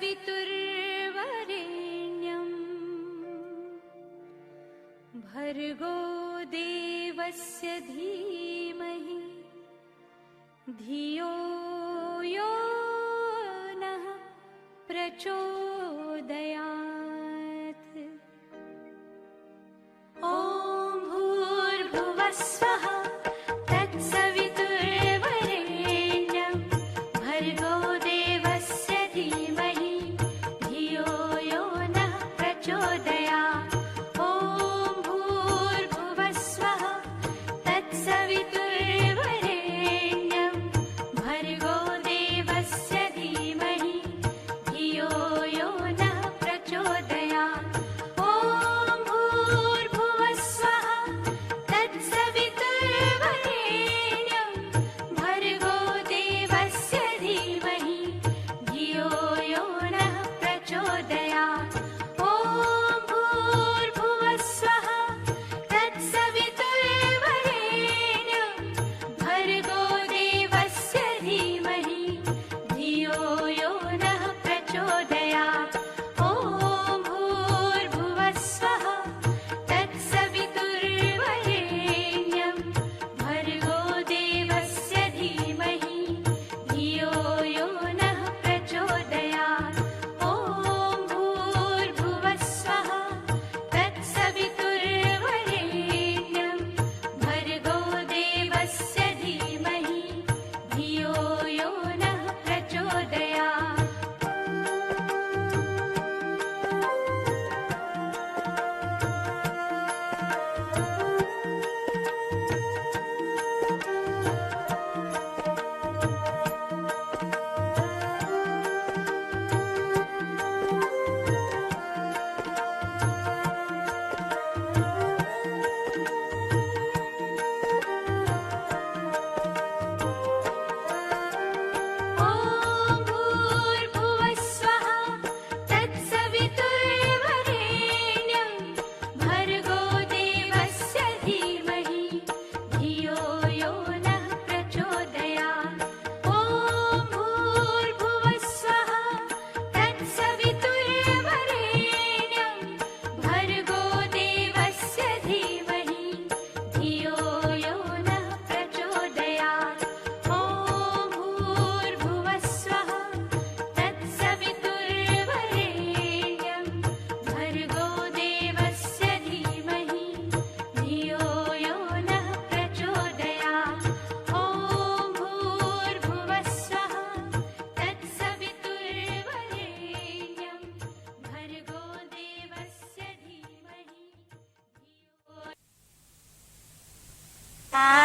तत्सवितुर्वरेण्यम् भर्गो देवस्य धीमहि धियो यो नः प्रचोदयात् Ah.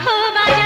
খুব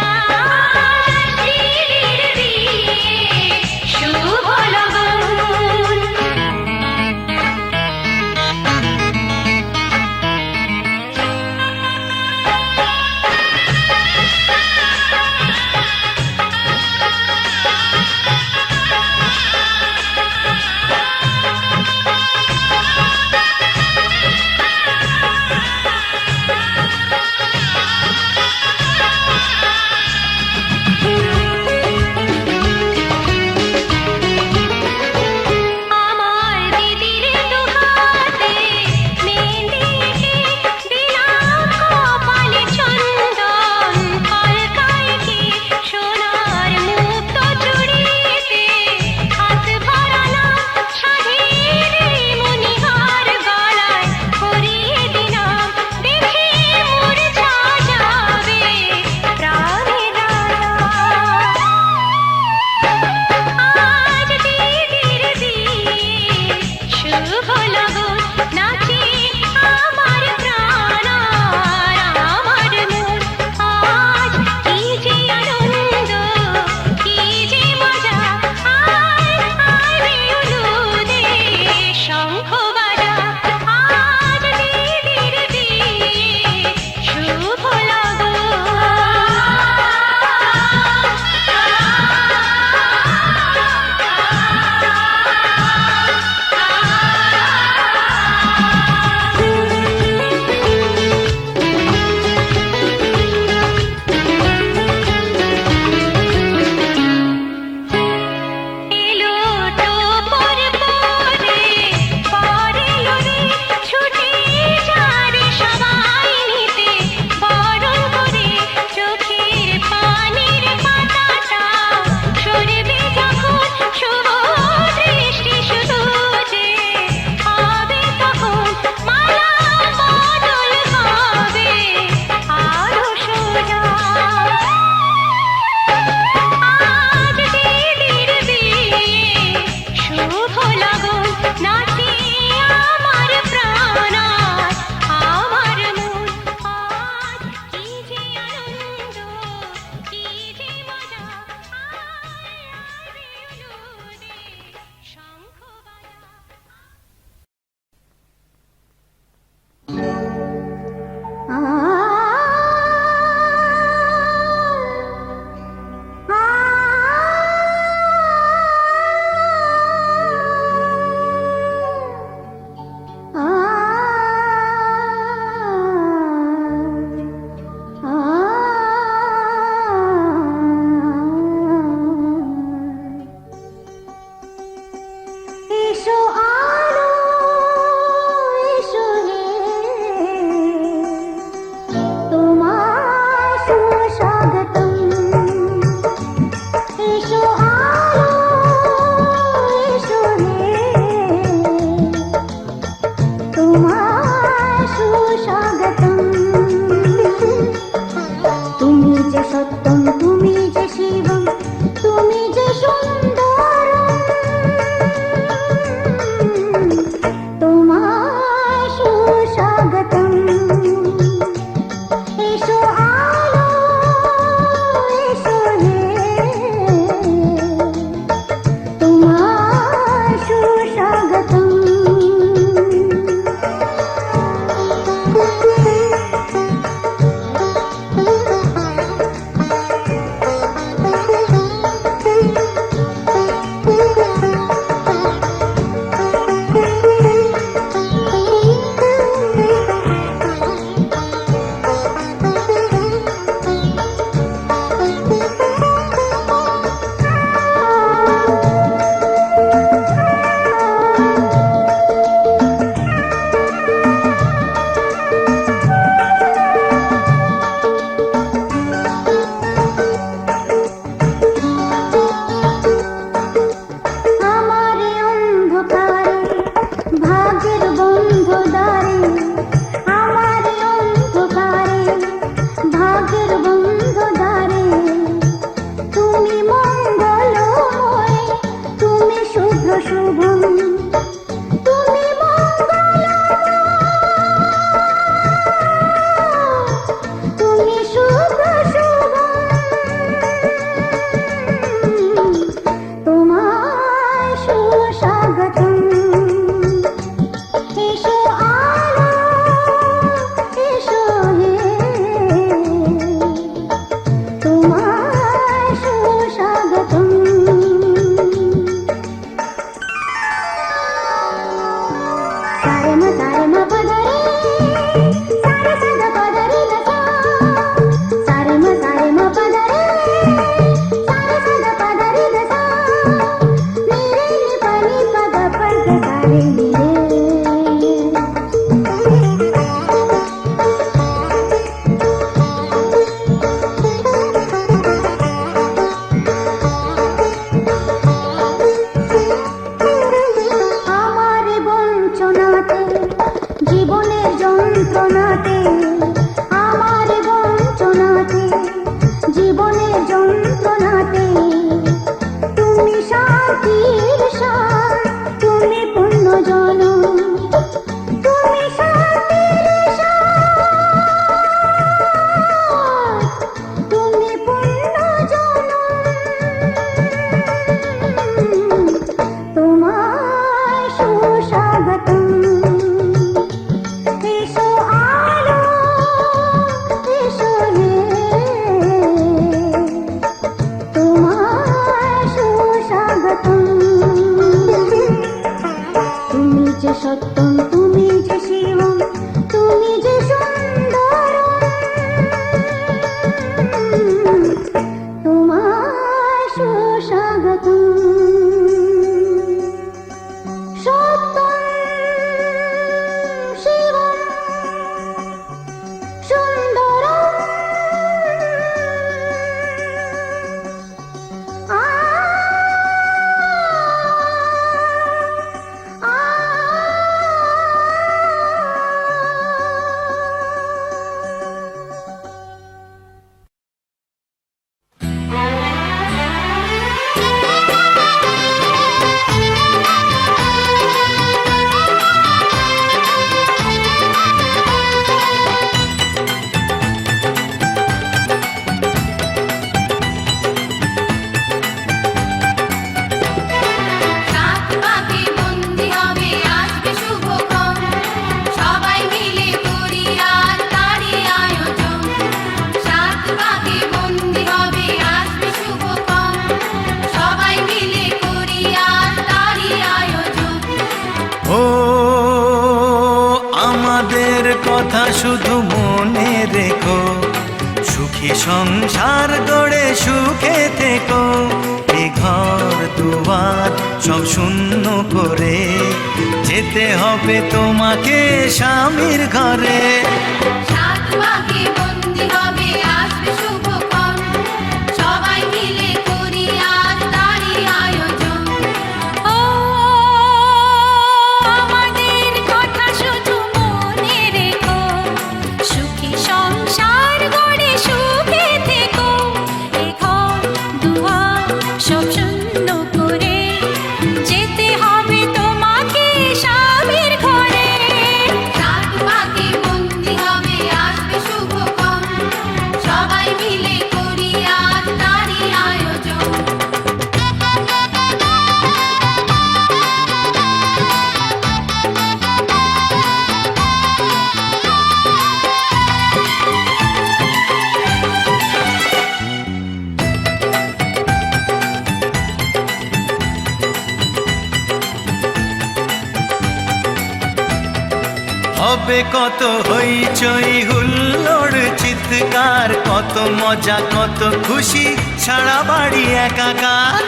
মজা কত খুশি ছাড়া বাড়ি একাকার।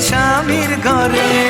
স্বামীর ঘরে।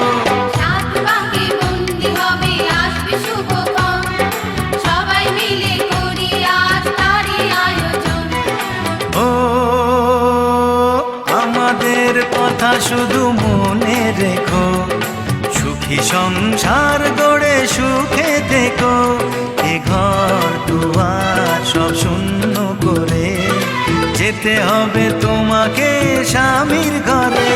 শুধু মনে রেখো, সুখী সংসার গড়ে সুখে দেখো এ ঘর, দুয়ার সব শূন্য করে যেতে হবে তোমাকে স্বামীর ঘরে।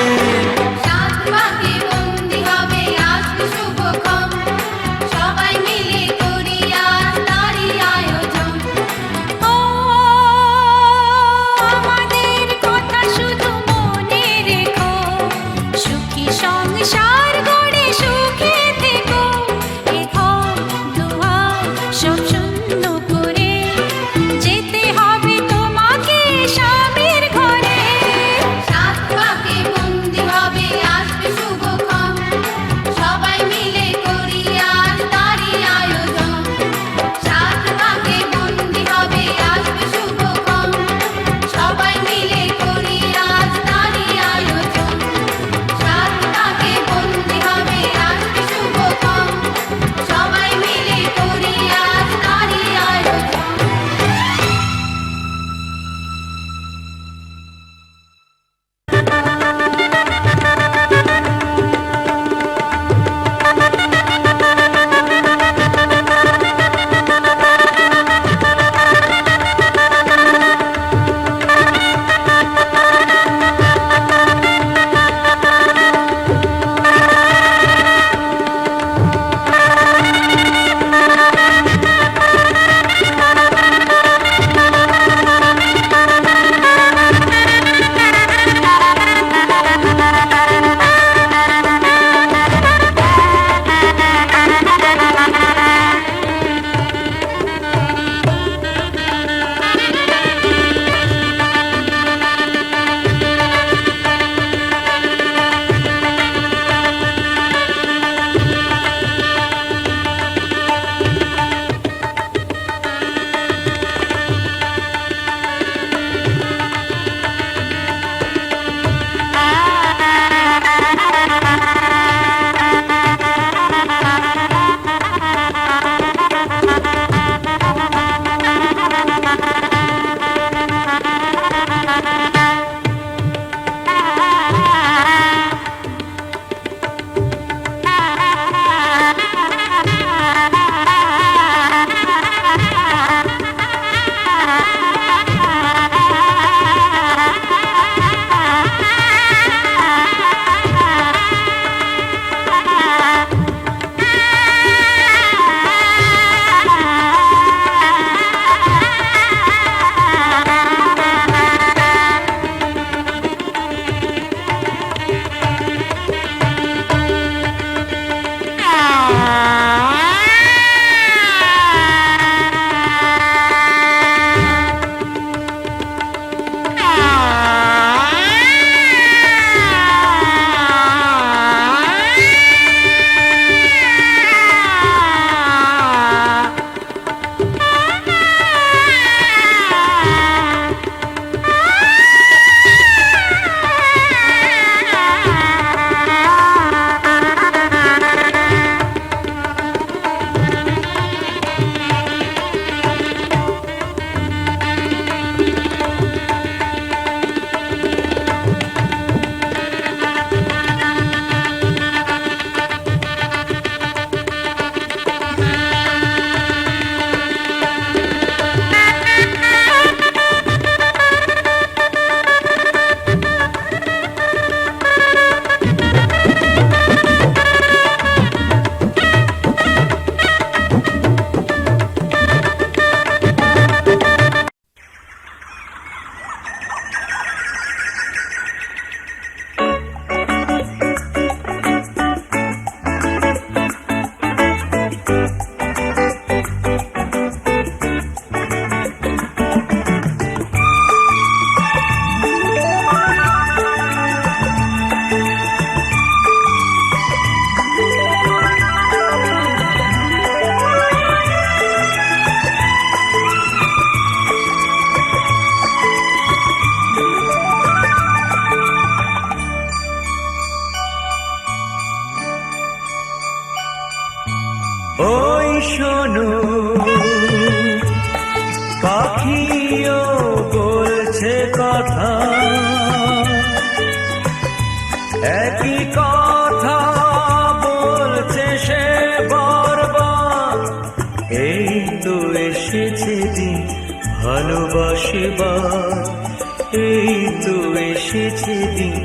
এসেছে দিন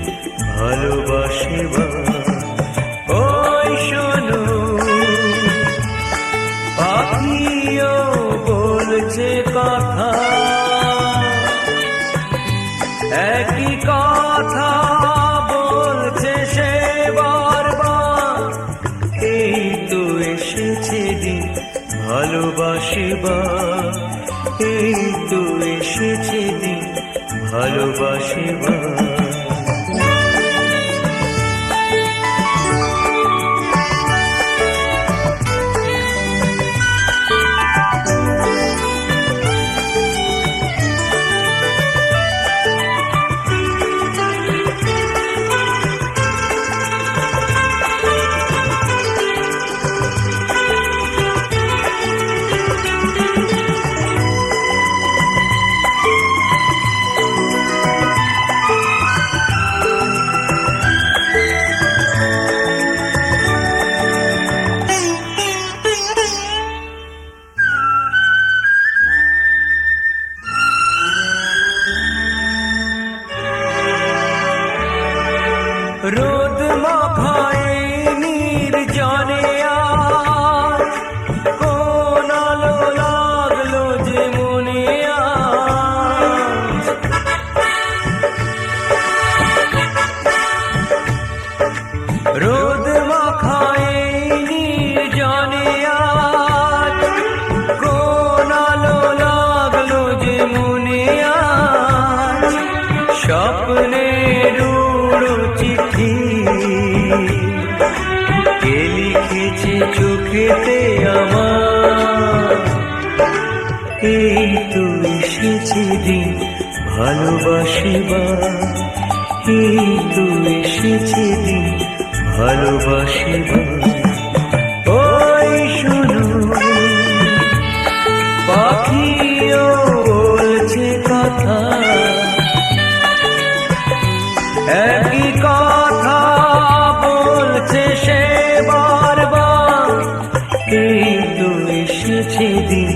ভালোবাসে বা ভালোবাসিবার এই তো এসেছে দিন ভালোবাসিবার ওই শুনো পাখিও বলছে কথা। একই কথা বলছে সে বারবার, এই তো এসেছে দিন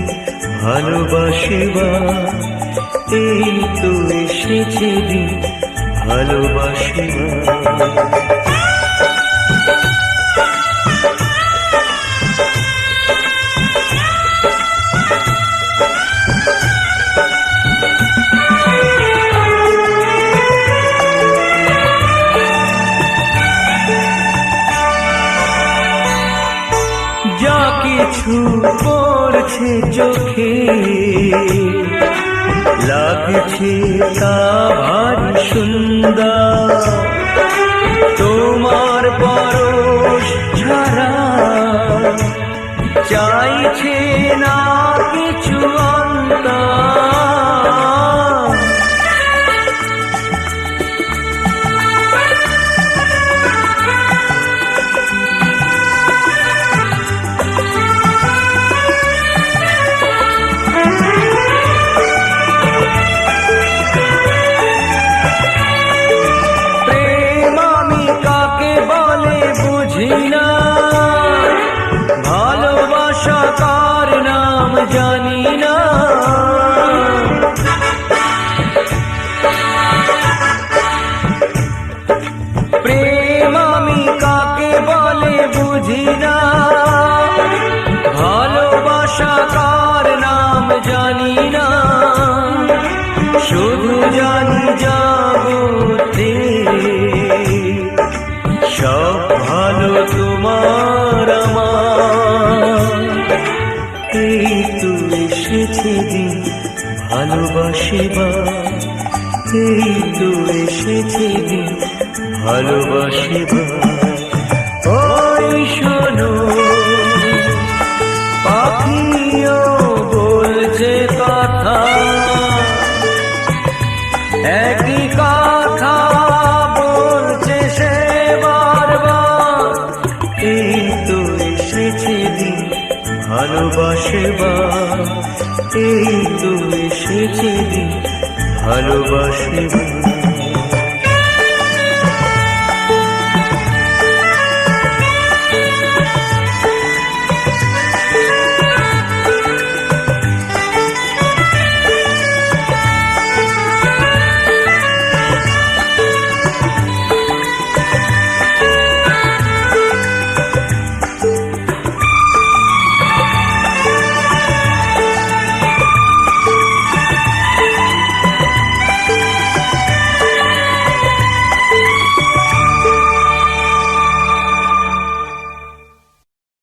ভালোবাসিবার এই তো এসেছে দিন ভালোবাসি। পৃথিবী ভালোবাসি ওই শোনো, পাখিও বলছে কথা। একই কথা বলছে সে বারবার, কিন্তু পৃথিবী ভালোবাসবার এই তুমি এসেছে ভালোবাসবার।